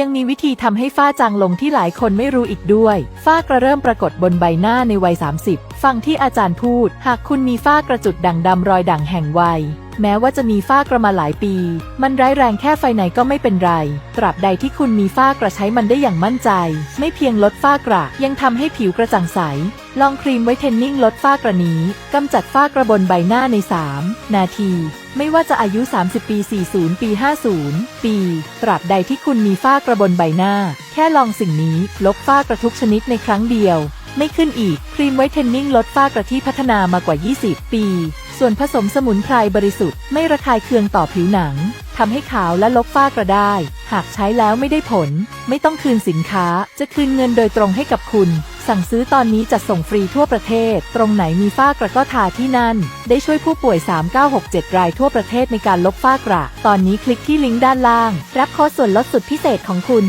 ยังมีวิธีทำให้ฝ้าจางลงที่หลายคนไม่รู้อีกด้วย ฝ้ากระเริ่มปรากฏบนใบหน้าในวัย 30 ฟังที่อาจารย์พูด หากคุณมีฝ้ากระจุดด่างดำรอยด่างแห่งวัย แม้ว่าจะมีฝ้ากระมาหลายปี มันร้ายแรงแค่ไฟไหนก็ไม่เป็นไร ตราบใดที่คุณมีฝ้ากระใช้มันได้อย่างมั่นใจ ไม่เพียงลดฝ้ากระ ยังทำให้ผิวกระจ่างใส ลองครีมไวท์เทนนิ่งลดฝ้ากระนี้กำจัดฝ้ากระบนใบหน้าใน 3 นาที ไม่ว่าจะอายุ 30 ปี 40 ปี 50 ปี ตราบใดที่คุณมีฝ้ากระบนใบหน้า แค่ลองสิ่งนี้ ลบฝ้ากระทุกชนิดในครั้งเดียว ไม่ขึ้นอีก ครีมไวท์เทนนิ่งลดฝ้ากระที่พัฒนามากว่า 20 ปี ส่วนผสมสมุนไพรบริสุทธิ์ ไม่ระคายเคืองต่อผิวหนัง ทำให้ขาวและลบฝ้ากระได้ หากใช้แล้วไม่ได้ผล ไม่ต้องคืนสินค้า จะคืนเงินโดยตรงให้กับคุณ สั่งซื้อตอนนี้จัดส่งฟรีทั่วประเทศ ตรงไหนมีฝ้ากระก็ทาที่นั่น ได้ช่วยผู้ป่วย 3967 รายทั่วประเทศในการลบฝ้ากระ ตอนนี้คลิกที่ลิงก์ด้านล่าง รับโค้ดส่วนลดสุดพิเศษของคุณ